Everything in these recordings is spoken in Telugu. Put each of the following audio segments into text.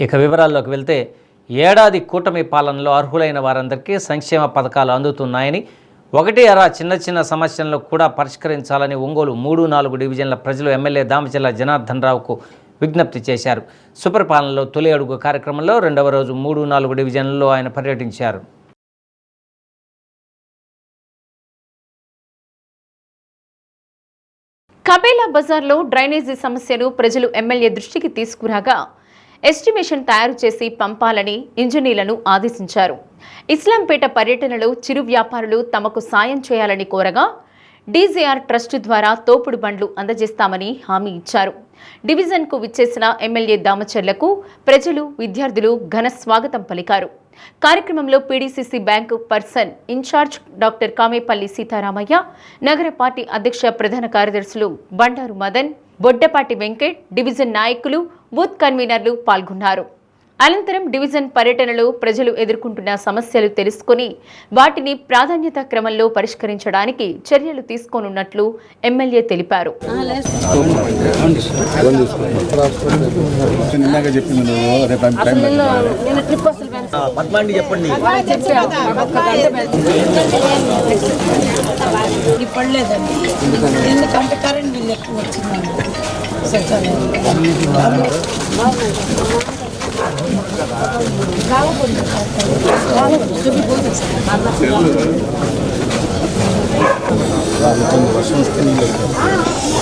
ఇక వివరాల్లోకి వెళ్తే ఏడాది కూటమి పాలనలో అర్హులైన వారందరికీ సంక్షేమ పథకాలు అందుతున్నాయని ఒకటి అరా చిన్న చిన్న సమస్యలను కూడా పరిష్కరించాలని ఒంగోలు మూడు నాలుగు డివిజన్ల ప్రజలు ఎమ్మెల్యే దామచల్ల జనార్దన్ రావుకు విజ్ఞప్తి చేశారు. సుపరిపాలనలో తొలి అడుగు కార్యక్రమంలో రెండవ రోజు మూడు నాలుగు డివిజన్లలో ఆయన పర్యటించారు. కబేలా బజార్లో డ్రైనేజీ సమస్యను ప్రజలు ఎమ్మెల్యే దృష్టికి తీసుకురాగా ఎస్టిమేషన్ తయారు చేసి పంపాలని ఇంజనీర్లను ఆదేశించారు. ఇస్లాంపేట పర్యటనలో చిరు వ్యాపారులు తమకు సాయం చేయాలని కోరగా డీజీఆర్ ట్రస్ట్ ద్వారా తోపుడు బండ్లు అందజేస్తామని హామీ ఇచ్చారు. డివిజన్కు విచ్చేసిన ఎమ్మెల్యే దామచర్లకు ప్రజలు విద్యార్థులు ఘన స్వాగతం పలికారు. కార్యక్రమంలో PDCC bank person in-charge doctor Kamepalli Sitaramayya నగర పార్టీ అధ్యక్ష ప్రధాన కార్యదర్శులు బండారు మదన్ బొడ్డపాటి వెంకట్ డివిజన్ నాయకులు బూత్ కన్వీనర్లు పాల్గొన్నారు. అనంతరం డివిజన్ పర్యటనలో ప్రజలు ఎదుర్కొంటున్న సమస్యలు తెలుసుకుని వాటిని ప్రాధాన్యత క్రమంలో పరిష్కరించడానికి చర్యలు తీసుకోనున్నట్లు ఎమ్మెల్యే తెలిపారు. ఇందాక పద్మాండి చెప్పండి. పడలేదండి. ఎందుకంటే కరెంట్ బిల్ ఎక్కువ వచ్చిందండి.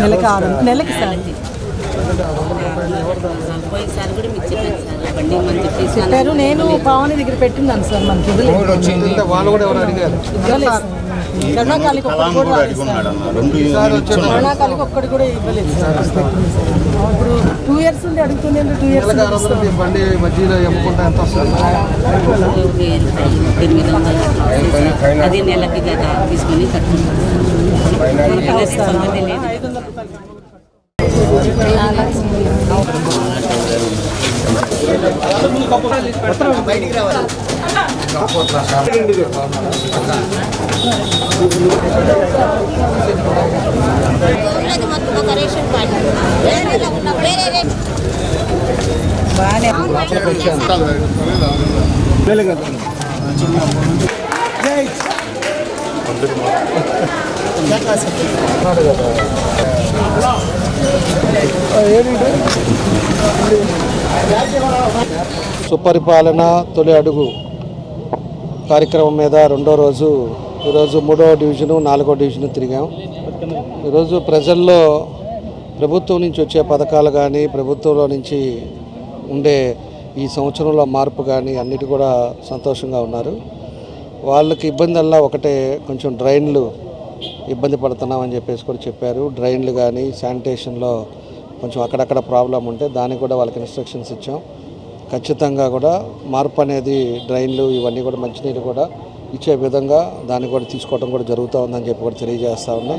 నెలకి ఆరు నెలకి సార్ చెప్పారు నేను పావని దగ్గర పెట్టిందాను సార్ మనకి ఇవ్వలేదు. వాళ్ళు కూడా ఎవరు అడిగారు. ఇవ్వలేదు. సార్. కరుణాకాలికి ఒక్కటి కూడా రాలేదు సార్. కరుణాకాలికి ఒక్కటి కూడా ఇవ్వలేదు. సార్ ఇప్పుడు టూ ఇయర్స్ ఉంది అడుగుతున్నాను టూ ఇయర్స్ బండి మధ్యలో అమ్ముకుంటా ఎంత వస్తుంది? అది నెలకి తీసుకొని కట్టుకుంటాను మనకి అది సంగతి లేదు ఐదు వందల రూపాయలు అది మొత్తం ఒక రేషన్ కార్డు వేరే ఉన్న వేరే రేషన్ సుపరిపాలన తొలి అడుగు. కార్యక్రమం మీద రెండో రోజు ఈరోజు మూడో డివిజను నాలుగో డివిజను తిరిగాం. ఈరోజు ప్రజల్లో ప్రభుత్వం నుంచి వచ్చే పథకాలు కానీ ప్రభుత్వంలో నుంచి ఉండే ఈ సంవత్సరంలో మార్పు కానీ అన్నిటి కూడా సంతోషంగా ఉన్నారు. వాళ్ళకి ఇబ్బందల్లా ఒకటే కొంచెం డ్రైన్లు ఇబ్బంది పడుతున్నామని చెప్పేసి కూడా చెప్పారు. డ్రైన్లు కానీ శానిటేషన్లో కొంచెం అక్కడక్కడ ప్రాబ్లం ఉంటే దానికి కూడా వాళ్ళకి ఇన్స్ట్రక్షన్స్ ఇచ్చాం. ఖచ్చితంగా కూడా మార్పు అనేది డ్రైన్లు ఇవన్నీ కూడా మంచినీరు కూడా ఇచ్చే విధంగా దాన్ని కూడా తీసుకోవడం కూడా జరుగుతూ ఉందని చెప్పి కూడా తెలియజేస్తా ఉన్నాం.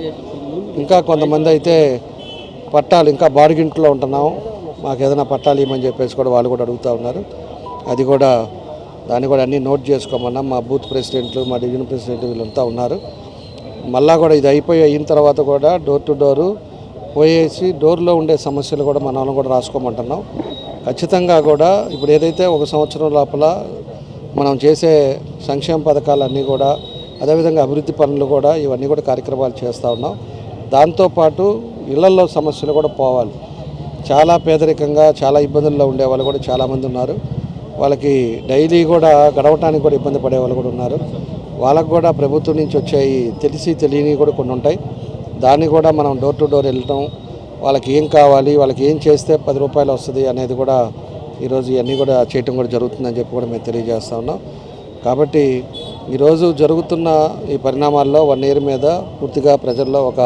ఇంకా కొంతమంది అయితే పట్టాలు ఇంకా బాడిగింట్లో ఉంటున్నాం మాకు ఏదైనా పట్టాలు ఇవ్వమని చెప్పేసి కూడా వాళ్ళు కూడా అడుగుతూ ఉన్నారు. అది కూడా దాన్ని కూడా అన్నీ నోట్ చేసుకోమన్నా మా బూత్ ప్రెసిడెంట్లు మా డివిజన్ ప్రెసిడెంట్ వీళ్ళంతా ఉన్నారు. మళ్ళా కూడా ఇది అయిపోయి అయిన తర్వాత కూడా డోర్ టు డోరు పోయేసి డోర్లో ఉండే సమస్యలు కూడా మన వాళ్ళని కూడా రాసుకోమంటున్నాం. ఖచ్చితంగా కూడా ఇప్పుడు ఏదైతే ఒక సంవత్సరం లోపల మనం చేసే సంక్షేమ పథకాలన్నీ కూడా అదేవిధంగా అభివృద్ధి పనులు కూడా ఇవన్నీ కూడా కార్యక్రమాలు చేస్తూ ఉన్నాం. దాంతోపాటు ఇళ్ళల్లో సమస్యలు కూడా పోవాలి. చాలా పేదరికంగా చాలా ఇబ్బందుల్లో ఉండే వాళ్ళు కూడా చాలామంది ఉన్నారు. వాళ్ళకి డైలీ కూడా గడవటానికి కూడా ఇబ్బంది పడే వాళ్ళు కూడా ఉన్నారు. వాళ్ళకు కూడా ప్రభుత్వం నుంచి వచ్చాయి తెలిసి తెలియని కూడా కొన్ని ఉంటాయి. దాన్ని కూడా మనం డోర్ టు డోర్ వెళ్ళటం వాళ్ళకి ఏం కావాలి వాళ్ళకి ఏం చేస్తే పది రూపాయలు వస్తుంది అనేది కూడా ఈరోజు ఇవన్నీ కూడా చేయటం కూడా జరుగుతుందని చెప్పి కూడా మేము తెలియజేస్తా ఉన్నాం. కాబట్టి ఈరోజు జరుగుతున్న ఈ పరిణామాల్లో వన్ ఇయర్ మీద పూర్తిగా ప్రజల్లో ఒక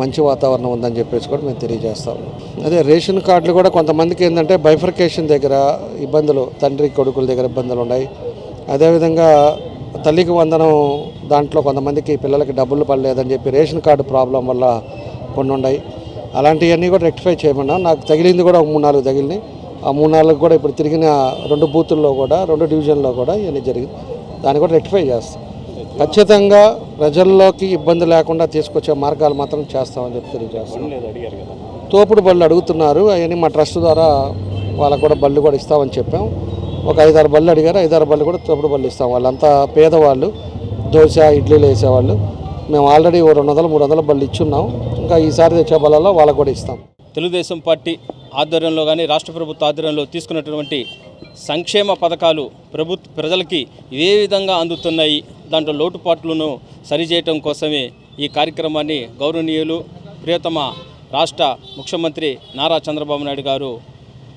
మంచి వాతావరణం ఉందని చెప్పేసి కూడా మేము తెలియజేస్తాం అదే రేషన్ కార్డులు కూడా కొంతమందికి ఏంటంటే బైఫర్కేషన్ దగ్గర ఇబ్బందులు తండ్రి కొడుకుల దగ్గర ఇబ్బందులు ఉన్నాయి. అదేవిధంగా తల్లికి వందనం దాంట్లో కొంతమందికి పిల్లలకి డబ్బులు పడలేదని చెప్పి రేషన్ కార్డు ప్రాబ్లం వల్ల కొన్ని ఉన్నాయి. అలాంటివన్నీ కూడా రెక్టిఫై చేయమన్నా. నాకు తగిలింది కూడా ఒక మూడు నాలుగు తగిలినాయి. ఆ మూడు నాలుగు కూడా ఇప్పుడు తిరిగిన రెండు బూతుల్లో కూడా రెండు డివిజన్లో కూడా ఇవన్నీ జరిగింది. దాన్ని కూడా రెక్టిఫై చేస్తాం. ఖచ్చితంగా ప్రజల్లోకి ఇబ్బంది లేకుండా తీసుకొచ్చే మార్గాలు మాత్రం చేస్తామని చెప్పి తెలియజేస్తాం తోపుడు బళ్ళు అడుగుతున్నారు. అవన్నీ మా ట్రస్ట్ ద్వారా వాళ్ళకు కూడా బళ్ళు కూడా ఇస్తామని చెప్పాం. ఒక ఐదారు బళ్ళు అడిగారు. ఐదారు బళ్ళు కూడా తోపుడు బళ్ళు ఇస్తాం. వాళ్ళంతా పేదవాళ్ళు దోశ ఇడ్లీలు వేసేవాళ్ళు. మేము ఆల్రెడీ ఓ రెండు వందల మూడు వందల బళ్ళు ఇచ్చున్నాం. ఇంకా ఈసారి తెచ్చే బలాల్లో వాళ్ళకు కూడా ఇస్తాం. తెలుగుదేశం పార్టీ ఆధ్వర్యంలో కానీ రాష్ట్ర ప్రభుత్వ ఆధ్వర్యంలో తీసుకున్నటువంటి సంక్షేమ పథకాలు ప్రభుత్వ ప్రజలకి ఏ విధంగా అందుతున్నాయి దాంట్లో లోటుపాట్లను సరిచేయటం కోసమే ఈ కార్యక్రమాన్ని గౌరవనీయులు ప్రియతమ రాష్ట్ర ముఖ్యమంత్రి నారా చంద్రబాబు నాయుడు గారు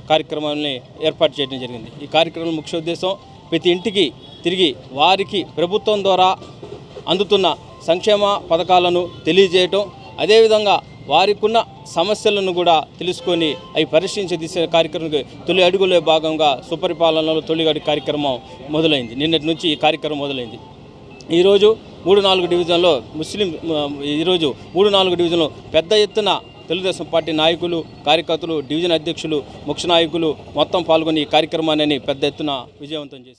కార్యక్రమాన్ని ఏర్పాటు చేయడం జరిగింది. ఈ కార్యక్రమం ముఖ్య ఉద్దేశం ప్రతి ఇంటికి తిరిగి వారికి ప్రభుత్వం ద్వారా అందుతున్న సంక్షేమ పథకాలను తెలియజేయటం అదేవిధంగా వారికున్న సమస్యలను కూడా తెలుసుకొని అవి పరిశీలించే దిశ కార్యక్రమం తొలి అడుగులో భాగంగా సుపరిపాలనలో తొలి అడుగు కార్యక్రమం మొదలైంది. నిన్నటి నుంచి ఈ కార్యక్రమం మొదలైంది. ఈరోజు మూడు నాలుగు డివిజన్లో ముస్లిం ఈరోజు మూడు నాలుగు డివిజన్లో పెద్ద ఎత్తున తెలుగుదేశం పార్టీ నాయకులు కార్యకర్తలు డివిజన్ అధ్యక్షులు ముఖ్య నాయకులు మొత్తం పాల్గొని ఈ కార్యక్రమాన్ని పెద్ద ఎత్తున విజయవంతం చేశారు.